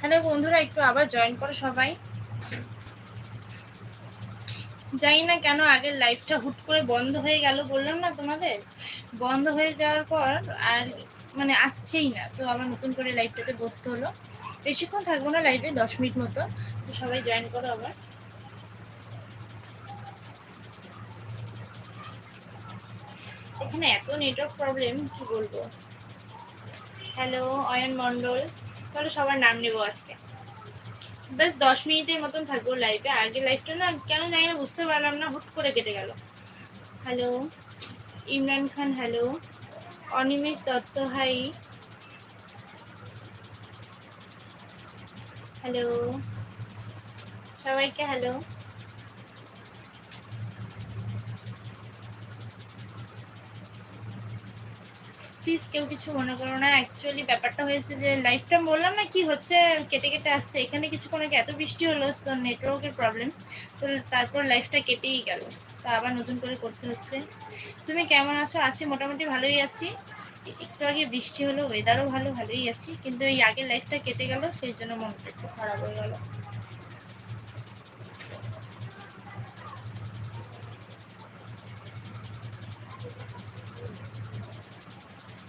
Hello বন্ধুরা, একটু আবার জয়েন করো সবাই। জানি না কেন আগের লাইফটা হুট করে বন্ধ হয়ে গেল, বললাম না তোমাদের? বন্ধ হয়ে যাওয়ার পর আর মানে আসছেই না, তো আবার নতুন করে লাইভটাতে বসতে হলো। বেশিক্ষণ থাকব না লাইভে দশ মিনিট মতো। তো সবাই জয়েন করো আবার। এখানে এত নেটওয়ার্ক প্রবলেম কি বলব? হ্যালো, অয়ন মন্ডল চলো সবার নাম নেব আজকে। বেশ দশ মিনিটের মতন থাকব লাইভে আগে লাইভটা না কেন জানি না, বুঝতে পারলাম না, হুট করে কেটে গেল। Hello Imran Khan hello Animesh Dutta hi hello সবাইকে হ্যালো প্লিজ কেউ কিছু মনে করো না অ্যাকচুয়ালি ব্যাপারটা হয়েছে যে লাইফটা বললাম না কি হচ্ছে, কেটে কেটে আসছে। এখানে কিছুক্ষণ আগে এত বৃষ্টি হলো তো নেটওয়ার্কের প্রবলেম তো তারপর লাইফটা কেটেই গেল। তা আবার নতুন করে করতে হচ্ছে। তুমি কেমন আছো? আছি, মোটামুটি ভালোই আছি। একটু আগে বৃষ্টি হলো ওয়েদারও ভালো, ভালোই আছি। কিন্তু এই আগে লাইফটা কেটে গেল, সেই জন্য মনটা একটু খারাপ হয়ে গেল।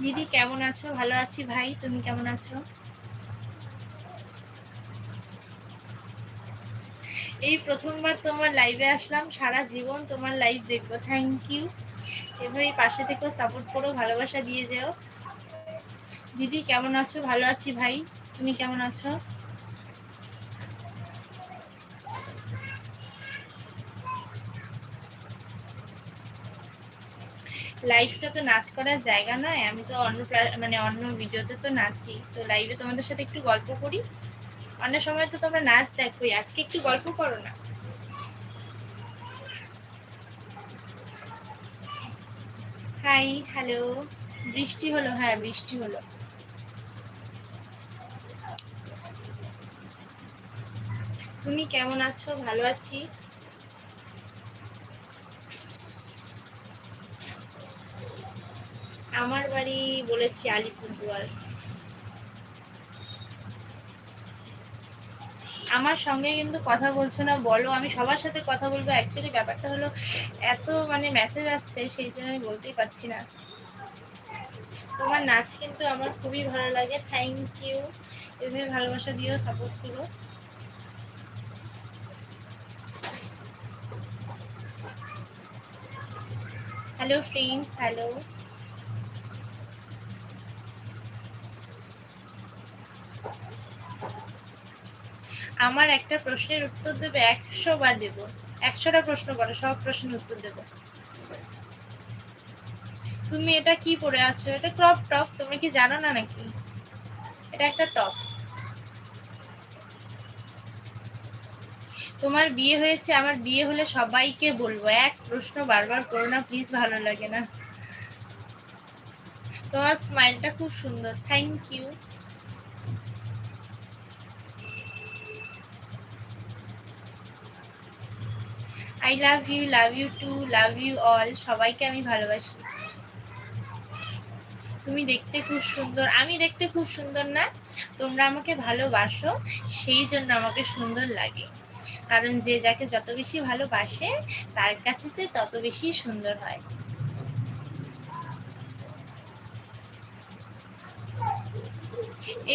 দিদি কেমন আছো? ভালো আছি ভাই, তুমি কেমন আছো? এই প্রথমবার তোমার লাইভে আসলাম, সারা জীবন তোমার লাইভ দেখব থ্যাংক ইউ এভাবে পাশে থেকেও সাপোর্ট করো, ভালোবাসা দিয়ে যাও। দিদি, কেমন আছো? ভালো আছি ভাই, তুমি কেমন আছো? লাইভটা তো নাচ করার জায়গা নয়, আমি তো অন্য মানে অন্য ভিডিওতে তো নাচি। তো লাইভে তোমাদের সাথে একটু গল্প করি। অন্য সময় তো তোমরা নাচ দেখোই, আজকে একটু গল্প করো না। হাই হ্যালো বৃষ্টি হলো হ্যাঁ বৃষ্টি হলো। তুমি কেমন আছো? ভালো আছি? আমার বাড়ি বলেছি আলিপুরদুয়ার আমার সঙ্গে কিন্তু কথা বলছো না, বলো, আমি সবার সাথে কথা বলব। অ্যাকচুয়ালি ব্যাপারটা হলো, এত মানে মেসেজ আসছে, সেই জন্য আমি বলতেই পারছি না। তোমার নাচ কিন্তু আমার খুবই ভালো লাগে। থ্যাংক ইউ এভাবে ভালোবাসা দিও সাপোর্ট করো। হ্যালো ফ্রেন্ডস হ্যালো আমার একটা প্রশ্নের উত্তর দেবে একশো বার দেব। একশোটা প্রশ্ন করো, সব প্রশ্নের উত্তর দেব। তুমি এটা কি পরে আছো? এটা ক্রপ টপ তুমি কি জানো না নাকি? এটা একটা টপ তোমার বিয়ে হয়েছে, আমার বিয়ে হলে সবাইকে বলব, এক প্রশ্ন বারবার করো না প্লিজ ভালো লাগে না। তোমার স্মাইলটা খুব সুন্দর thank you I love you love you too love you all সবাইকে আমি ভালোবাসি। তুমি দেখতে খুব সুন্দর। আমি দেখতে খুব সুন্দর না। তোমরা আমাকে ভালোবাসো। সেই জন্য আমাকে সুন্দর লাগে। কারণ যে যাকে যত বেশি ভালোবাসে, তার কাছে তত বেশি সুন্দর হয়।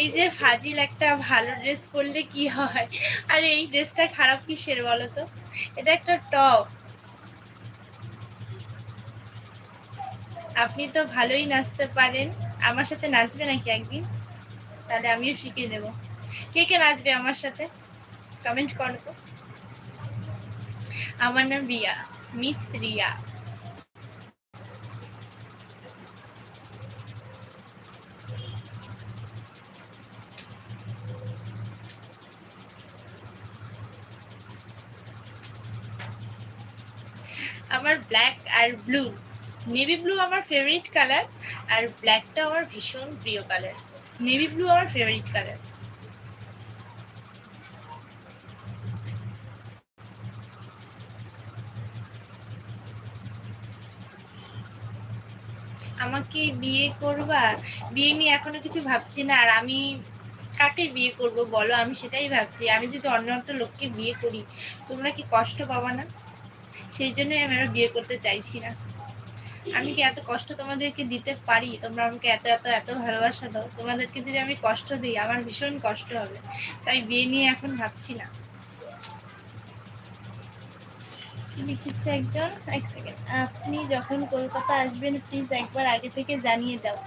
এই যে ফাজিল একটা ভালো ড্রেস পরলে কি হয়? আর এই ড্রেসটা খারাপ কিসের বলো তো? এটা একটা টপ। আপনি তো ভালোই নাচতে পারেন। আমার সাথে নাচবে নাকি একদিন? তাহলে আমিও শিখে দেব। কে কে নাচবে আমার সাথে? কমেন্ট করব আমার নাম রিয়া মিস রিয়া। আমার ব্ল্যাক আর ব্লু নেভি ব্লু আমার ফেভারিট কালার আর ব্ল্যাকটা আমার ভীষণ প্রিয় কালার নেভি ব্লু আমার ফেভারিট কালার আমাকে বিয়ে করবা? বিয়ে নিয়ে এখনও কিছু ভাবছি না। আর আমি কাকে বিয়ে করব বলো? আমি সেটাই ভাবছি। আমি যদি অন্য একটা লোককে বিয়ে করি, তোমরা কি কষ্ট পাবা না? সেই জন্যই আমি আর বিয়ে করতে চাইছি না। আমি কি এত কষ্ট তোমাদেরকে দিতে পারি? তোমরা আমাকে এত এত এত ভালোবাসা দাও। তোমাদেরকে যদি আমি কষ্ট দিই, আমার ভীষণ কষ্ট হবে। তাই বিয়ে নিয়ে এখন ভাবছি না। লিখেছে একজন? এক সেকেন্ড আপনি যখন কলকাতা আসবেন প্লিজ একবার আগে থেকে জানিয়ে দাও।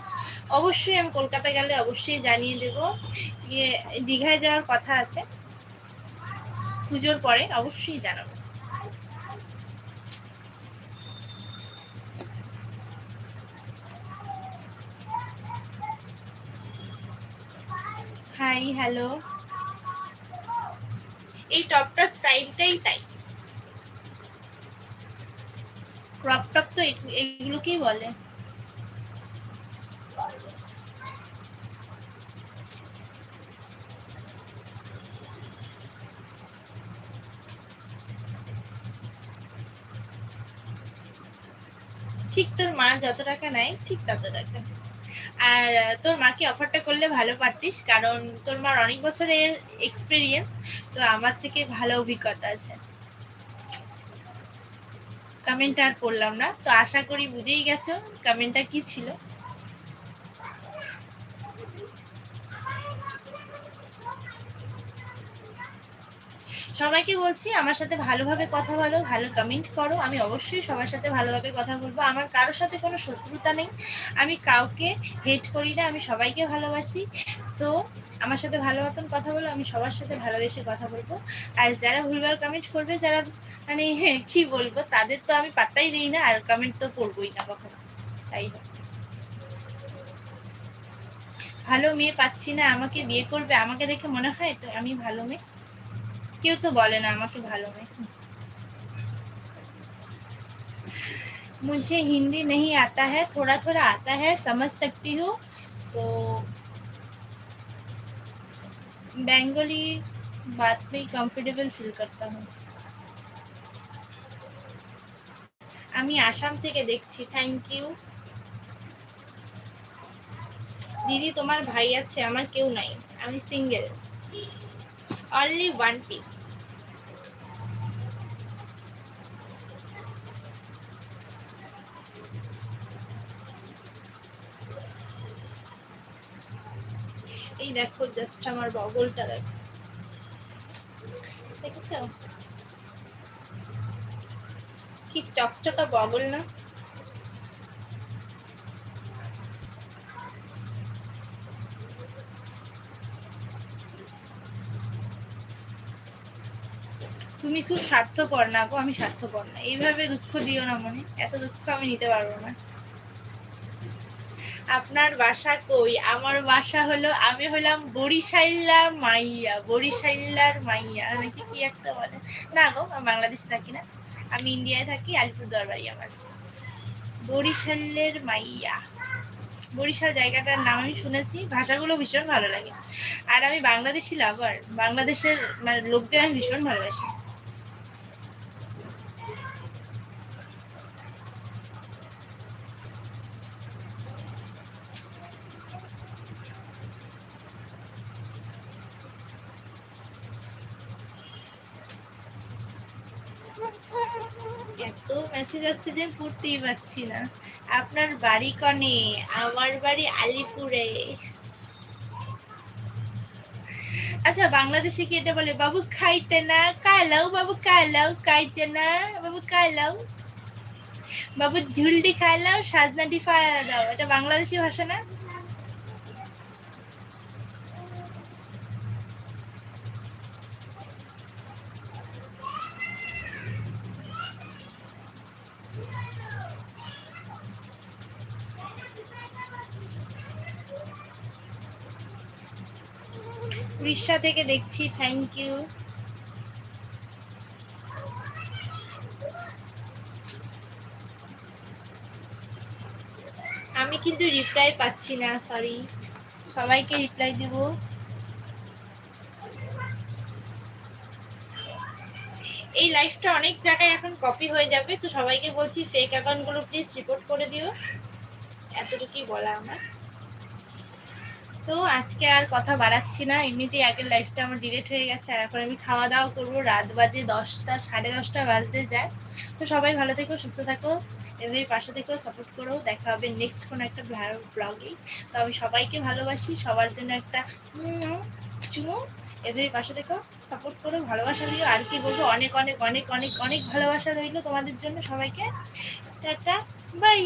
অবশ্যই আমি কলকাতা গেলে অবশ্যই জানিয়ে দেব। ইয়ে দীঘায় যাওয়ার কথা আছে। পুজোর পরে অবশ্যই জানাব। হাই হ্যালো এই টপটার স্টাইলটাই তাই। ক্রপ টপ তো এগুলোকেই বলে। ঠিক তোর মা যত টাকা নেয়, ঠিক তত টাকা। আর তোর মাকে অফারটা করলে ভালো পারতিস, কারণ তোর মার অনেক বছরের এক্সপিরিয়েন্স তো আমার থেকে ভালো অভিজ্ঞতা আছে। কমেন্ট আর পড়লাম না, তো আশা করি বুঝেই গেছো কমেন্টটা কি ছিল? সবাইকে বলছি, আমার সাথে ভালোভাবে কথা বলো, ভালো কমেন্ট করো। আমি অবশ্যই সবার সাথে ভালোভাবে কথা বলব। আমার কারোর সাথে কোনো শত্রুতা নেই। আমি কাউকে হেট করি না, আমি সবাইকে ভালোবাসি। সো আমার সাথে ভালো মতন কথা বলো, আমি সবার সাথে ভালোবেসে কথা বলব। আর যারা ভুলভাল কমেন্ট করবে, যারা মানে কি বলব, তাদের তো আমি পাত্তাই দিই না, আর কমেন্ট তো করবোই না কখনো। তাই ভালো মেয়ে পাচ্ছি না, আমাকে বিয়ে করবে, আমাকে দেখে মনে হয় তো আমি ভালো মেয়ে। কেউ তো বলে না আমাকে ভালো মেয়ে मुझे हिंदी नहीं आता है थोड़ा थोड़ा आता है समझ सकती हूँ तो बंगाली बात में कंफर्टेबल फील करता हूँ আমি আসাম থেকে দেখছি থ্যাংক ইউ দিদি তোমার ভাই আছে আমার কেউ নাই আমি সিঙ্গেল অনলি ওয়ান পিস এই দেখো জাস্ট আমার বগলটা দেখো। দেখেছ? কি চকচকা বগল না? তুমি খুব স্বার্থপর না গো, আমি স্বার্থপর না। এইভাবে দুঃখ দিও না মনে, এত দুঃখ আমি নিতে পারব না। আপনার বাসা কই? আমার বাসা হলো, আমি হলাম বরিশাইল্লার মাইয়া বরিশাইল্লার মাইয়া। নাকি কি একটা বলে? না গো, আমি বাংলাদেশে থাকি না। আমি ইন্ডিয়ায় থাকি আলিপুরদুয়ার বাড়ি আমার। বরিশালের মাইয়া। বরিশাল জায়গাটার নাম আমি শুনেছি, ভাষাগুলো ভীষণ ভালো লাগে। আর আমি বাংলাদেশি লাভার বাংলাদেশের মানে লোকদের আমি ভীষণ ভালোবাসি। এত মেসেজ আসছে যে পড়তেই পারছি না। আপনার বাড়ি কনে? আমার বাড়ি আলিপুরে। আচ্ছা বাংলাদেশে কি এটা বলে, বাবু খাইতে না, কালাও, বাবু কালাও, খাইতে না, বাবু কালাও, বাবু ঝুলটি খাইলাও, সাজনাটি ফায়া দাও। এটা বাংলাদেশি ভাষা না? উড়িষ্যা থেকে দেখছি থ্যাংক ইউ আমি কিন্তু রিপ্লাই পাচ্ছি না সরি সবাইকে রিপ্লাই দিব। এই লাইফটা অনেক জায়গায় এখন কপি হয়ে যাবে, তো সবাইকে বলছি ফেক অ্যাকাউন্টগুলো প্লিজ রিপোর্ট করে দিও। এতটুকুই বলা আমার। তো আজকে আর কথা বাড়াচ্ছি না। এমনিতেই আগের লাইফটা আমার ডিলেট হয়ে গেছে, আর এখন আমি খাওয়া দাওয়া করব। রাত বাজে দশটা, সাড়ে দশটা বাজতে যায়। তো সবাই ভালো থেকো, সুস্থ থাকো, এভাবে পাশে থেকেও সাপোর্ট করো। দেখা হবে নেক্সট কোনো একটা ব্লগেই তো আমি সবাইকে ভালোবাসি, সবার জন্য একটা চুমু। এভাবে পাশে থেকো সাপোর্ট করো, ভালোবাসা দিও আর কি বলব, অনেক অনেক অনেক অনেক অনেক ভালোবাসা রইল তোমাদের জন্য সবাইকে। Tata bye